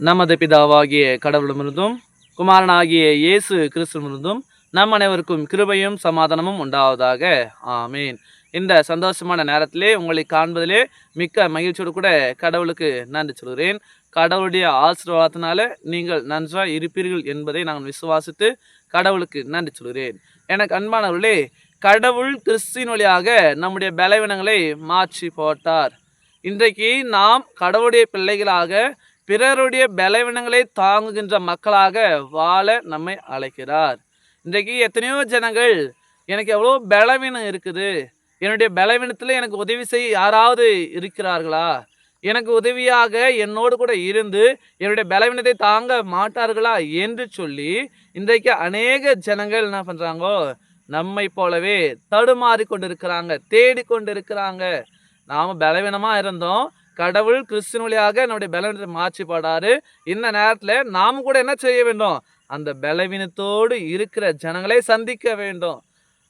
நமது பிதாவாகிய கடவுளமிருந்தும் குமாரனாகிய இயேசு கிறிஸ்துவிலிருந்தும் நம் அனைவருக்கும் கிருபையும் சமாதானமும் உண்டாவதாக. ஆமீன். இந்த சந்தோஷமான நேரத்திலே உங்களை காண்பதிலே மிக்க மகிழ்ச்சியோடு கூட கடவுளுக்கு நன்றி சொல்கிறேன். கடவுளுடைய ஆசீர்வாதத்தினால நீங்கள் நன்றாக இருப்பீர்கள் என்பதை நான் விசுவாசித்து கடவுளுக்கு நன்றி சொல்கிறேன். எனக்கு அன்பானவர்களே கடவுள் கிறிஸ்தின் வழியாக நம்முடைய பலவீனங்களை மாற்றி போட்டார். இன்றைக்கு நாம் கடவுளுடைய பிள்ளைகளாக பிறருடைய பலவீனங்களை தாங்குகின்ற மக்களாக வாழ நம்மை அழைக்கிறார். இன்றைக்கு எத்தனையோ ஜனங்கள் எனக்கு எவ்வளோ பலவீனம் இருக்குது. என்னுடைய பலவீனத்தில் எனக்கு உதவி செய்ய யாராவது இருக்கிறார்களா? எனக்கு உதவியாக என்னோடு கூட இருந்து என்னுடைய பலவீனத்தை தாங்க மாட்டார்களா என்று சொல்லி இன்றைக்கு அநேக ஜனங்கள் என்ன பண்ணுறாங்கோ நம்மை போலவே தடுமாறி கொண்டு இருக்கிறாங்க தேடிக்கொண்டு இருக்கிறாங்க நாம் பலவீனமாக இருந்தோம் கடவுள் கிறிஸ்துவின் வழியாக நம்முடைய பலவீனத்தை மாற்றி பாடாரு இந்த நேரத்தில் நாம் கூட என்ன செய்ய வேண்டும்? அந்த பலவீனத்தோடு இருக்கிற ஜனங்களை சந்திக்க வேண்டும்.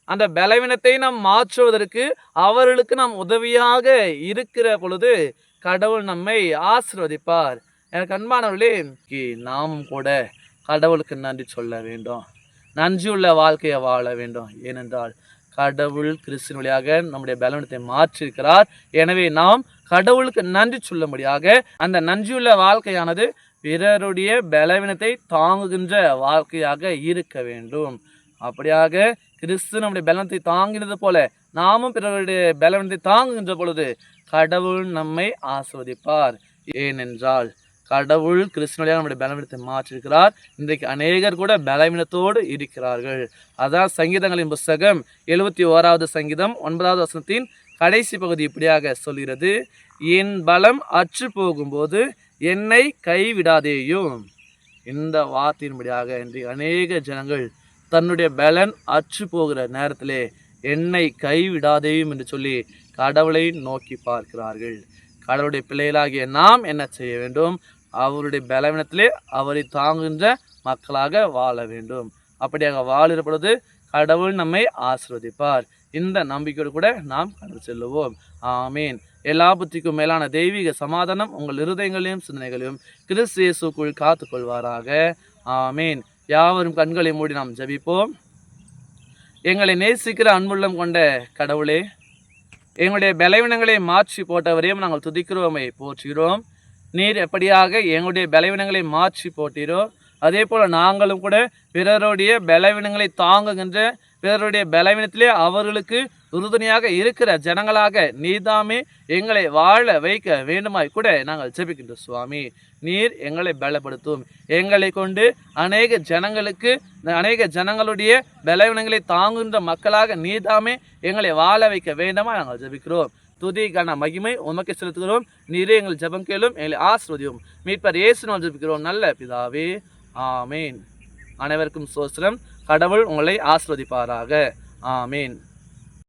அந்த பலவீனத்தை நாம் மாற்றுவதற்கு அவர்களுக்கு நாம் உதவியாக இருக்கிற பொழுது கடவுள் நம்மை ஆசிர்வதிப்பார். எனக்கு அன்பானவர்களே நாமும் கூட கடவுளுக்கு நன்றி சொல்ல வேண்டும். நன்றியுள்ள வாழ்க்கையை வாழ வேண்டும். ஏனென்றால் கடவுள் கிறிஸ்தின் வழியாக நம்முடைய பலவீனத்தை மாற்றியிருக்கிறார். எனவே நாம் கடவுளுக்கு நன்றி சொல்லும்படியாக அந்த நன்றியுள்ள வாழ்க்கையானது பிறருடைய பலவீனத்தை தாங்குகின்ற வாழ்க்கையாக இருக்க வேண்டும். அப்படியாக கிறிஸ்து நம்முடைய பலனத்தை தாங்கினது போல நாமும் பிறருடைய பலவீனத்தை தாங்குகின்ற பொழுது கடவுள் நம்மை ஆஸ்வதிப்பார் ஏனென்றால் கடவுள் கிறிஸ்தனுடைய நம்முடைய பலவீனத்தை மாற்றிருக்கிறார். இன்றைக்கு அநேகர் கூட பலவீனத்தோடு இருக்கிறார்கள். அதான் சங்கீதங்களின் புஸ்தகம் எழுபத்தி ஓராவது சங்கீதம் ஒன்பதாவது வசனத்தின் கடைசி பகுதி இப்படியாக சொல்கிறது. என் பலம் அற்று போகும்போது என்னை கைவிடாதேயும். இந்த வார்த்தையின்படியாக இன்றைக்கு அநேக ஜனங்கள் தன்னுடைய பலன் அற்று போகிற நேரத்திலே என்னை கைவிடாதேயும் என்று சொல்லி கடவுளை நோக்கி பார்க்கிறார்கள். கடவுளுடைய பிள்ளைகளாகிய நாம் என்ன செய்ய வேண்டும்? அவருடைய பலவீனத்திலே அவரை தாங்குகின்ற மக்களாக வாழ வேண்டும். அப்படியாக வாழுகிற பொழுது கடவுள் நம்மை ஆசிர்வதிப்பார். இந்த நம்பிக்கையோடு கூட நாம் கடந்து செல்லுவோம். ஆமீன். எல்லா புத்திக்கும் மேலான தெய்வீக சமாதானம் உங்கள் இருதயங்களையும் சிந்தனைகளையும் கிறிஸ்து இயேசுக்குள் காத்துக்கொள்வாராக ஆமீன். யாவரும் கண்களை மூடி நாம் ஜெபிப்போம். எங்களை நேசிக்கிற அன்புள்ளம் கொண்ட கடவுளே எங்களுடைய பலவீனங்களை மாற்றி போட்டவரையும் நாங்கள் துதிக்கிறோமை போற்றுகிறோம். நீர் எப்படியாக எங்களுடைய பலவீனங்களை மாற்றி போட்டீரோ அதே போல் நாங்களும் கூட பிறருடைய பலவீனங்களை தாங்குகின்ற பிறருடைய பலவீனத்திலே அவர்களுக்கு உறுதுணையாக இருக்கிற ஜனங்களாக நீதாமே எங்களை வாழ வைக்க வேண்டுமாய் கூட நாங்கள் ஜெபிக்கின்றோம் சுவாமி. நீர் எங்களை பலப்படுத்தும். எங்களை கொண்டு அநேக ஜனங்களுக்கு அநேக ஜனங்களுடைய பலவீனங்களை தாங்குகின்ற மக்களாக நீதாமே எங்களை வாழ வைக்க வேண்டுமா நாங்கள் ஜெபிக்கிறோம். துதி கன மகிமை உமக்கு செலுத்துகிறோம். நீரே எங்கள் ஜெபம் கேளும் எங்களை ஆசிர்வதியும். மீட்பர் இயேசு நாள் ஜபிக்கிறோம். நல்ல பிதாவே ஆமீன். அனைவருக்கும் சோஸ்திரம் கடவுள் உங்களை ஆஸ்வதிப்பாராக ஆமீன்.